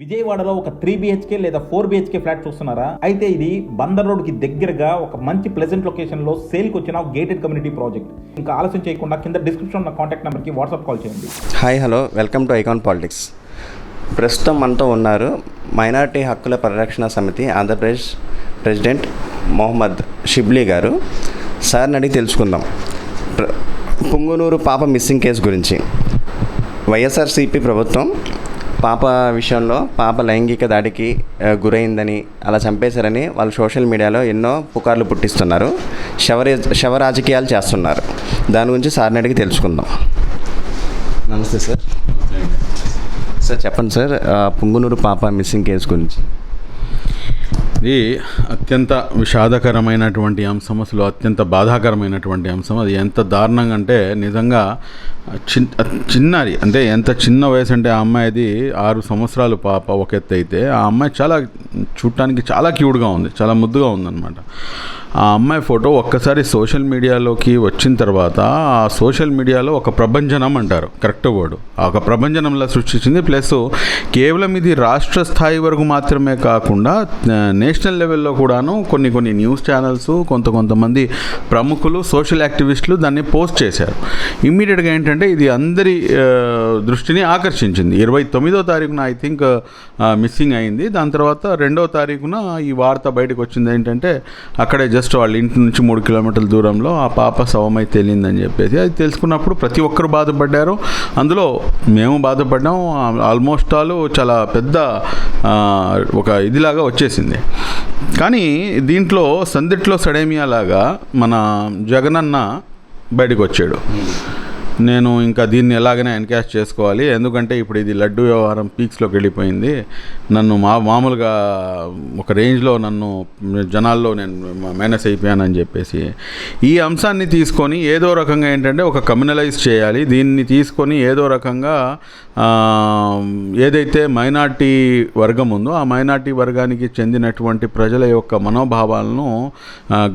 విజయవాడలో ఒక three BHK లేదా ఫోర్ బిహెచ్కే ఫ్లాట్ చూస్తున్నారా? అయితే ఇది బందర్ రోడ్కి దగ్గరగా ఒక మంచి ప్లెజెంట్ లొకేషన్లో సేల్కి వచ్చిన గేటెడ్ కమ్యూనిటీ ప్రాజెక్ట్ ఇంకా ఆలస్యం చేయకుండా కింద డిస్క్రిప్షన్ ఉన్న కాంటాక్ట్ నెంబర్కి వాట్సాప్ కాల్ చేయండి. Hi hello welcome to icon politics ప్రస్తుతం మనతో ఉన్నారు మైనారిటీ హక్కుల పరిరక్షణ సమితి ఆంధ్రప్రదేశ్ ప్రెసిడెంట్ మొహమ్మద్ షిబ్లీ గారు. సార్ని అడిగి తెలుసుకుందాం. పుంగునూరు పాప మిస్సింగ్ కేసు గురించి. వైఎస్ఆర్సీపీ ప్రభుత్వం పాప విషయంలో పాప లైంగిక దాడికి గురైందని అలా చంపేశారని వాళ్ళు సోషల్ మీడియాలో ఎన్నో పుకార్లు పుట్టిస్తున్నారు. శవ శవ రాజకీయాలు చేస్తున్నారు. దాని గురించి సార్ని అడిగి తెలుసుకుందాం. నమస్తే సార్. సార్ చెప్పండి సార్ పుంగునూరు పాప మిస్సింగ్ కేసు గురించి. ఇది అత్యంత విషాదకరమైనటువంటి అంశం అసలు అత్యంత బాధాకరమైనటువంటి అంశం. అది ఎంత దారుణంగా అంటే నిజంగా చిన్ చిన్నది. అంటే ఎంత చిన్న వయసు అంటే ఆ అమ్మాయిది ఆరు సంవత్సరాలు పాప ఒక ఎత్తు అయితే. ఆ అమ్మాయి చాలా చూడటానికి చాలా క్యూట్గా ఉంది చాలా ముద్దుగా ఉందన్నమాట. ఆ అమ్మాయి ఫోటో ఒక్కసారి సోషల్ మీడియాలోకి వచ్చిన తర్వాత ఆ సోషల్ మీడియాలో ఒక ప్రభంజనం అంటారు కరెక్ట్ వర్డ్. ఆ ఒక ప్రభంజనంలా సృష్టించింది. ప్లస్ కేవలం ఇది రాష్ట్ర స్థాయి వరకు మాత్రమే కాకుండా ఆ, నేషనల్ లెవెల్లో కూడాను కొన్ని కొన్ని న్యూస్ ఛానల్స్ కొంత కొంతమంది ప్రముఖులు సోషల్ యాక్టివిస్టులు దాన్ని పోస్ట్ చేశారు. ఇమ్మీడియట్గా ఏంటంటే ఇది అందరి దృష్టిని ఆకర్షించింది. ఇరవై తొమ్మిదో తారీఖున ఐ థింక్ మిస్సింగ్ అయింది. దాని తర్వాత రెండో తారీఖున ఈ వార్త బయటకు వచ్చింది ఏంటంటే అక్కడే జస్ట్ వాళ్ళ ఇంటి నుంచి మూడు కిలోమీటర్ల దూరంలో ఆ పాప శవమై తేలిందని చెప్పేసి అది తెలుసుకున్నప్పుడు ప్రతి ఒక్కరు బాధపడ్డారు. అందులో మేము బాధపడ్డాం. ఆల్మోస్ట్ ఆల్ చాలా పెద్ద ఒక ఇదిలాగా వచ్చేసింది. కానీ దీంట్లో సందిట్లో సడేమియా లాగా మన జగనన్న బయటకు వచ్చాడు నేను ఇంకా దీన్ని ఎలాగైనా ఎన్కాష్ చేసుకోవాలి. ఎందుకంటే ఇప్పుడు ఇది లడ్డు వ్యవహారం పీక్స్లోకి వెళ్ళిపోయింది. నన్ను మా మామూలుగా ఒక రేంజ్లో నన్ను జనాల్లో నేను మేనేజ్ అయిపోయానని చెప్పేసి ఈ అంశాన్ని తీసుకొని ఏదో రకంగా ఏంటంటే ఒక కమ్యూనలైజ్ చేయాలి. దీన్ని తీసుకొని ఏదో రకంగా ఏదైతే మైనార్టీ వర్గం ఉందో ఆ మైనార్టీ వర్గానికి చెందినటువంటి ప్రజల యొక్క మనోభావాలను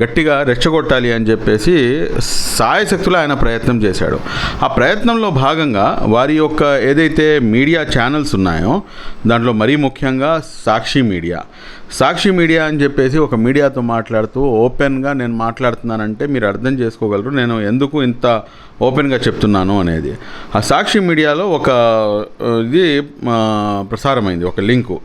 గట్టిగా రెచ్చగొట్టాలి అని చెప్పేసి సాయశక్తులు ఆయన ప్రయత్నం చేశాడు. ఆ ప్రయత్నంలో భాగంగా వారి యొక్క ఏదైతే మీడియా ఛానల్స్ ఉన్నాయో దాంట్లో మరీ ముఖ్యంగా సాక్షి మీడియా. సాక్షి మీడియా అని చెప్పేసి ఒక మీడియాతో మాట్లాడుతూ ఓపెన్గా నేను మాట్లాడుతున్నానంటే మీరు అర్థం చేసుకోగలరు. నేను ఎందుకు ఇంత ఓపెన్గా చెప్తున్నాను అనేది. ఆ సాక్షి మీడియాలో ఒక ఇది ప్రసారమైంది ఒక లింకు.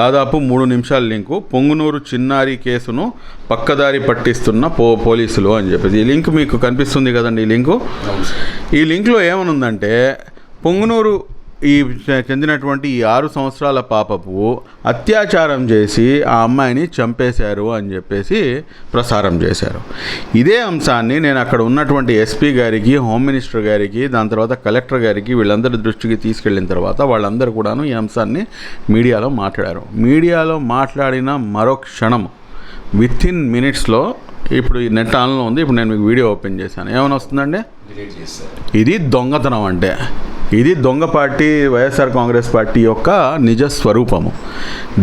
దాదాపు మూడు నిమిషాల లింకు. పొంగునూరు చిన్నారి కేసును పక్కదారి పట్టిస్తున్న పో పోలీసులు అని చెప్పేసి. ఈ లింక్ మీకు కనిపిస్తుంది కదండి ఈ లింకు? ఈ లింక్లో ఏమనుందంటే పొంగునూరు ఈ చెందినటువంటి ఈ ఆరు సంవత్సరాల పాపపు అత్యాచారం చేసి ఆ అమ్మాయిని చంపేశారు అని చెప్పేసి ప్రసారం చేశారు. ఇదే అంశాన్ని నేను అక్కడ ఉన్నటువంటి ఎస్పీ గారికి హోమ్ మినిస్టర్ గారికి దాని తర్వాత కలెక్టర్ గారికి వీళ్ళందరి దృష్టికి తీసుకెళ్ళిన తర్వాత వాళ్ళందరూ కూడాను ఈ అంశాన్ని మీడియాలో మాట్లాడారు. మీడియాలో మాట్లాడిన మరో క్షణం విత్ ఇన్ మినిట్స్లో ఇప్పుడు ఈ నెట్ ఆన్లో ఉంది. ఇప్పుడు నేను మీకు వీడియో ఓపెన్ చేశాను. ఏమైనా వస్తుందండి? ఇది దొంగతనం అంటే. ఇది దొంగ పార్టీ వైఎస్ఆర్ కాంగ్రెస్ పార్టీ యొక్క నిజ స్వరూపము.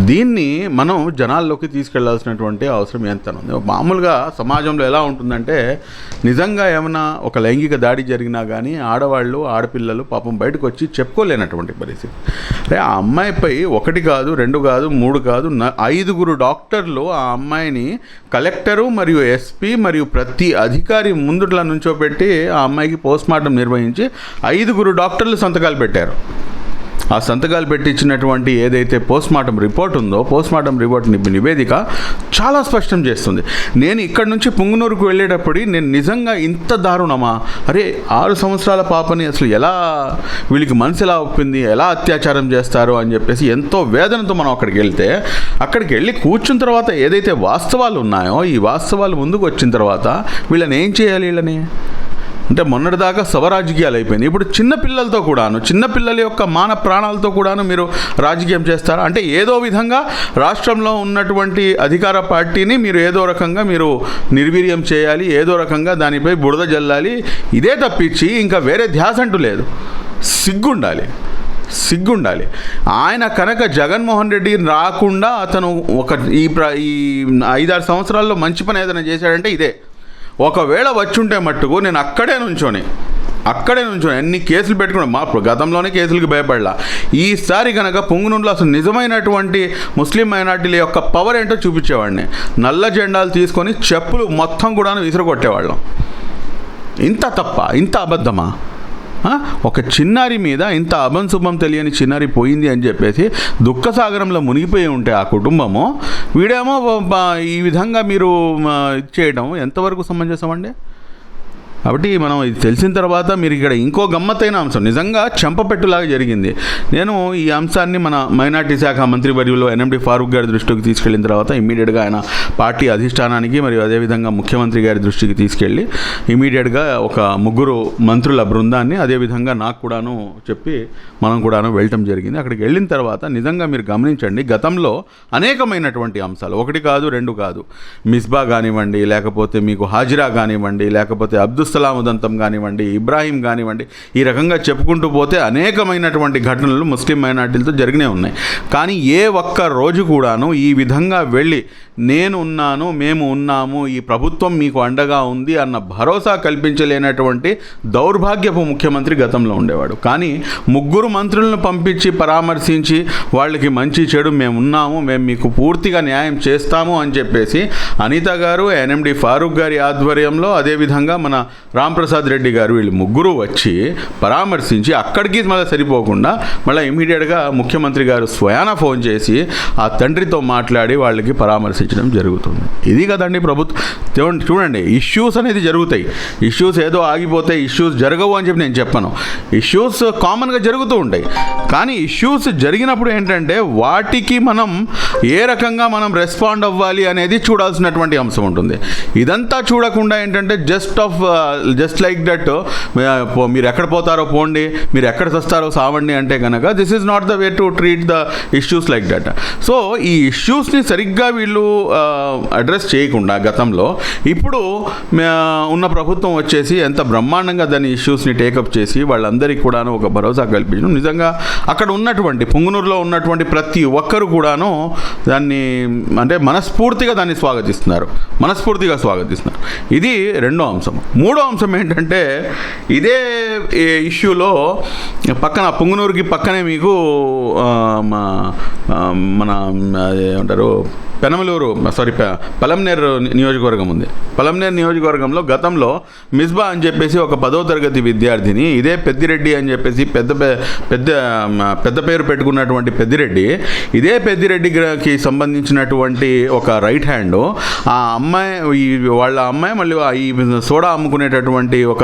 దీన్ని మనం జనాల్లోకి తీసుకెళ్ళాల్సినటువంటి అవసరం ఎంత ఉంది. మామూలుగా సమాజంలో ఎలా ఉంటుందంటే నిజంగా ఏమైనా ఒక లైంగిక దాడి జరిగినా కానీ ఆడవాళ్ళు ఆడపిల్లలు పాపం బయటకు వచ్చి చెప్పుకోలేనటువంటి పరిస్థితి. అరే ఆ అమ్మాయిపై ఒకటి కాదు రెండు కాదు మూడు కాదు ఐదుగురు డాక్టర్లు ఆ అమ్మాయిని కలెక్టరు మరియు ఎస్పీ మరియు ప్రతి అధికారి ముందుట్లా నుంచోబెట్టి ఆ అమ్మాయికి పోస్ట్ మార్టం నిర్వహించి ఐదుగురు డాక్టర్లు సంతకాలు పెట్టారు. ఆ సంతకాలు పెట్టించినటువంటి ఏదైతే పోస్ట్ మార్టం రిపోర్ట్ ఉందో పోస్ట్ మార్టం రిపోర్ట్ నివేదిక చాలా స్పష్టం చేస్తుంది. నేను ఇక్కడ నుంచి పుంగునూరుకు వెళ్ళేటప్పుడు నేను నిజంగా ఇంత దారుణమా? అరే ఆరు సంవత్సరాల పాపని అసలు ఎలా వీళ్ళకి మనసు ఎలా ఒప్పింది? ఎలా అత్యాచారం చేస్తారు? అని చెప్పేసి ఎంతో వేదనతో మనం అక్కడికి వెళ్తే అక్కడికి వెళ్ళి కూర్చున్న తర్వాత ఏదైతే వాస్తవాలు ఉన్నాయో ఈ వాస్తవాలు ముందుకు వచ్చిన తర్వాత వీళ్ళని ఏం చేయాలి వీళ్ళని? అంటే మొన్నటిదాకా శవరాజకీయాలు అయిపోయింది ఇప్పుడు చిన్న పిల్లలతో కూడాను చిన్న పిల్లల యొక్క మాన ప్రాణాలతో కూడాను మీరు రాజకీయం చేస్తారా? అంటే ఏదో విధంగా రాష్ట్రంలో ఉన్నటువంటి అధికార పార్టీని మీరు ఏదో రకంగా మీరు నిర్వీర్యం చేయాలి ఏదో రకంగా దానిపై బురద జల్లాలి. ఇదే తప్పించి ఇంకా వేరే ధ్యాస అంటూ లేదు. సిగ్గుండాలి. సిగ్గుండాలి. ఆయన కనుక జగన్మోహన్ రెడ్డి రాకుండా అతను ఒక ఈ ప్ర ఈ ఐదారు సంవత్సరాల్లో మంచి పని ఏదైనా చేశాడంటే ఇదే. ఒకవేళ వచ్చుంటే మట్టుకు నేను అక్కడే నుంచొని అక్కడే నుంచి ఎన్ని కేసులు పెట్టుకున్నాం మా గతంలోనే కేసులకు భయపడలా. ఈసారి కనుక పొంగునూరులో అసలు నిజమైనటువంటి ముస్లిం మైనార్టీల యొక్క పవర్ ఏంటో చూపించేవాడిని. నల్ల జెండాలు తీసుకొని చెప్పులు మొత్తం కూడా విసిరగొట్టేవాళ్ళం. ఇంత తప్ప ఇంత అబద్ధమా? ఒక చిన్నారి మీద ఇంత అభం శుభం తెలియని చిన్నారి పోయింది అని చెప్పేసి దుఃఖసాగరంలో మునిగిపోయి ఉంటే ఆ కుటుంబము వీడేమో ఈ విధంగా మీరు ఇది చేయడం ఎంతవరకు సమంజసం అండి కాబట్టి మనం ఇది తెలిసిన తర్వాత మీరు ఇక్కడ ఇంకో గమ్మత్తైన అంశం నిజంగా చెంపపెట్టులాగా జరిగింది. నేను ఈ అంశాన్ని మన మైనార్టీ శాఖ మంత్రి వర్యులు ఎన్ఎండి ఫారూక్ గారి దృష్టికి తీసుకెళ్ళిన తర్వాత ఇమీడియట్గా ఆయన పార్టీ అధిష్టానానికి మరియు అదేవిధంగా ముఖ్యమంత్రి గారి దృష్టికి తీసుకెళ్ళి ఇమీడియట్గా ఒక ముగ్గురు మంత్రుల బృందాన్ని అదేవిధంగా నాకు కూడాను చెప్పి మనం కూడాను వెళ్ళటం జరిగింది. అక్కడికి వెళ్ళిన తర్వాత నిజంగా మీరు గమనించండి గతంలో అనేకమైనటువంటి అంశాలు ఒకటి కాదు రెండు కాదు. మిస్బా కానివ్వండి లేకపోతే మీకు హాజిరా కానివ్వండి లేకపోతే అబ్దుస్ దంతం కానివ్వండి ఇబ్రాహీం కానివ్వండి ఈ రకంగా చెప్పుకుంటూ పోతే అనేకమైనటువంటి ఘటనలు ముస్లిం మైనార్టీలతో జరిగినే ఉన్నాయి. కానీ ఏ ఒక్క రోజు కూడాను ఈ విధంగా వెళ్ళి నేను ఉన్నాను మేము ఉన్నాము ఈ ప్రభుత్వం మీకు అండగా ఉంది అన్న భరోసా కల్పించలేనటువంటి దౌర్భాగ్యపు ముఖ్యమంత్రి గతంలో ఉండేవాడు. కానీ ముగ్గురు మంత్రులను పంపించి పరామర్శించి వాళ్ళకి మంచి చెడు మేము ఉన్నాము మేము మీకు పూర్తిగా న్యాయం చేస్తాము అని చెప్పేసి అనిత గారు ఎన్ఎండి ఫారూక్ గారి ఆధ్వర్యంలో అదేవిధంగా మన రాంప్రసాద్ రెడ్డి గారు వీళ్ళు ముగ్గురు వచ్చి పరామర్శించి అక్కడికి మళ్ళీ సరిపోకుండా మళ్ళీ ఇమీడియట్గా ముఖ్యమంత్రి గారు స్వయాన ఫోన్ చేసి ఆ తండ్రితో మాట్లాడి వాళ్ళకి పరామర్శించడం జరుగుతుంది. ఇది కదండి ప్రభుత్వం చూడండి చూడండి ఇష్యూస్ అనేది జరుగుతాయి. ఇష్యూస్ ఏదో ఆగిపోతే ఇష్యూస్ జరగవు అని చెప్పి నేను చెప్పను. ఇష్యూస్ కామన్గా జరుగుతూ ఉంటాయి. కానీ ఇష్యూస్ జరిగినప్పుడు ఏంటంటే వాటికి మనం ఏ రకంగా మనం రెస్పాండ్ అవ్వాలి అనేది చూడాల్సినటువంటి అంశం ఉంటుంది. ఇదంతా చూడకుండా ఏంటంటే just of just like that మీరు ఎక్కడ పోతారో పోండి మీరు ఎక్కడ చస్తారో సావండి అంటే కనుక this is not the way to treat the issues like that so ఈ ఇష్యూస్ని సరిగ్గా వీళ్ళు uh, అడ్రస్ చేయకుండా గతంలో ఇప్పుడు ఉన్న ప్రభుత్వం వచ్చేసి ఎంత బ్రహ్మాండంగా దాని ఇష్యూస్ని టేకప్ చేసి వాళ్ళందరికీ కూడాను ఒక భరోసా కల్పించడం నిజంగా అక్కడ ఉన్నటువంటి పుంగునూరులో ఉన్నటువంటి ప్రతి ఒక్కరు కూడాను దాన్ని అంటే మనస్ఫూర్తిగా దాన్ని స్వాగతిస్తున్నారు. మనస్ఫూర్తిగా స్వాగతిస్తున్నారు. ఇది రెండో అంశం. మూడో అంశం ఏంటంటే ఇదే ఇష్యూలో పక్కన పుంగునూరుకి పక్కనే మీకు మన ఏమంటారు పెనమలూరు సారీ పలంనేర్ పలంనేరు నియోజకవర్గం ఉంది. పలంనేరు నియోజకవర్గంలో గతంలో మిస్బా అని చెప్పేసి ఒక పదో తరగతి విద్యార్థిని ఇదే పెద్దిరెడ్డి అని చెప్పేసి పెద్ద పెద్ద పెద్ద పేరు పెట్టుకున్నటువంటి పెద్దిరెడ్డి ఇదే పెద్దిరెడ్డికి సంబంధించినటువంటి ఒక రైట్ హ్యాండ్ ఆ అమ్మాయి వాళ్ళ అమ్మాయి మళ్ళీ ఈ సోడా అమ్ముకునేటటువంటి ఒక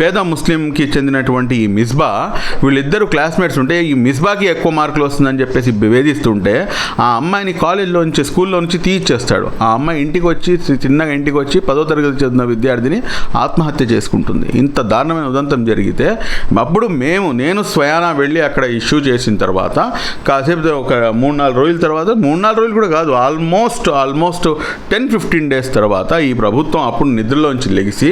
పేద ముస్లింకి చెందినటువంటి ఈ మిస్బా వీళ్ళిద్దరు క్లాస్మేట్స్ ఉంటే ఈ మిస్బాకి ఎక్కువ మార్కులు వస్తుందని చెప్పేసి వేధిస్తుంటే ఆ అమ్మాయిని కాలేజ్లో నుంచి స్కూల్లో నుంచి తీయిచ్చేస్తాడు. ఆ అమ్మాయి ఇంటికి వచ్చి చిన్నగా ఇంటికి వచ్చి పదో తరగతి చదివిన విద్యార్థిని ఆత్మహత్య చేసుకుంటుంది. ఇంత దారుణమైన ఉదంతం జరిగితే అప్పుడు మేము నేను స్వయానా వెళ్ళి అక్కడ ఇష్యూ చేసిన తర్వాత కాసేపు ఒక మూడు నాలుగు రోజుల తర్వాత మూడు నాలుగు రోజులు కూడా కాదు almost almost ten fifteen days తర్వాత ఈ ప్రభుత్వం అప్పుడు నిద్రలోంచి లెగిసి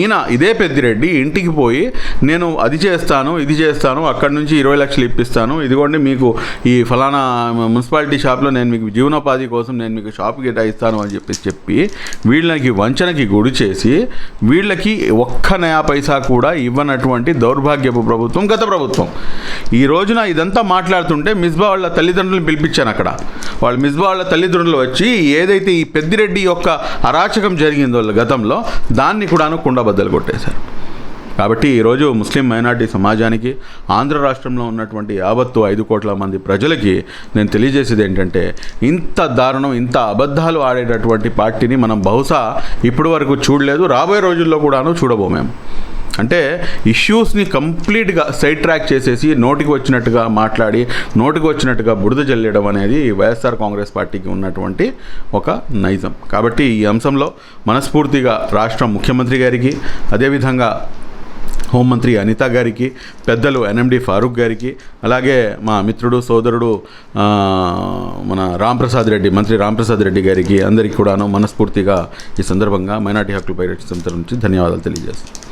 ఈయన ఇదే పెద్దిరెడ్డి ఇంటికి పోయి నేను అది చేస్తాను ఇది చేస్తాను అక్కడి నుంచి ఇరవై లక్షలు ఇప్పిస్తాను ఇదిగోండి మీకు ఈ ఫలానా మున్సిపాలిటీ షాప్లో నేను మీకు జీవనోపాధి కోసం నేను మీకు షాప్ కేటాయిస్తాను అని చెప్పేసి చెప్పి వీళ్ళకి వంచనకి గుడి చేసి వీళ్ళకి ఒక్క నయా పైసా కూడా ఇవ్వనటువంటి దౌర్భాగ్యపు ప్రభుత్వం గత ప్రభుత్వం. ఈ రోజున ఇదంతా మాట్లాడుతుంటే మిస్బా వాళ్ళ తల్లిదండ్రులను పిలిపించాను అక్కడ. వాళ్ళు మిస్బా వాళ్ళ తల్లిదండ్రులు వచ్చి ఏదైతే ఈ పెద్దిరెడ్డి యొక్క అరాచకం జరిగిందో గతంలో దాన్ని కూడాను కుండబద్దలు కొట్టేశారు. కాబట్టి ఈరోజు ముస్లిం మైనార్టీ సమాజానికి ఆంధ్ర రాష్ట్రంలో ఉన్నటువంటి యావత్తు ఐదు కోట్ల మంది ప్రజలకి నేను తెలియజేసేది ఏంటంటే ఇంత దారుణం ఇంత అబద్ధాలు ఆడేటటువంటి పార్టీని మనం బహుశా ఇప్పటి వరకు చూడలేదు రాబోయే రోజుల్లో కూడాను చూడబోమేము అంటే ఇష్యూస్ని కంప్లీట్గా సైడ్ ట్రాక్ చేసేసి నోటికి వచ్చినట్టుగా మాట్లాడి నోటికి వచ్చినట్టుగా బురద జల్లేయడం అనేది వైఎస్ఆర్ కాంగ్రెస్ పార్టీకి ఉన్నటువంటి ఒక నైజం. కాబట్టి ఈ అంశంలో మనస్ఫూర్తిగా రాష్ట్ర ముఖ్యమంత్రి గారికి అదేవిధంగా హోంమంత్రి అనిత గారికి పెద్దలు ఎన్ఎండి ఫారూక్ గారికి అలాగే మా మిత్రుడు సోదరుడు మన రాంప్రసాద్ రెడ్డి మంత్రి రాంప్రసాద్ రెడ్డి గారికి అందరికీ కూడాను మనస్ఫూర్తిగా ఈ సందర్భంగా మైనార్టీ హక్కులపై రక్షణ సంస్థ నుంచి ధన్యవాదాలు తెలియజేస్తాను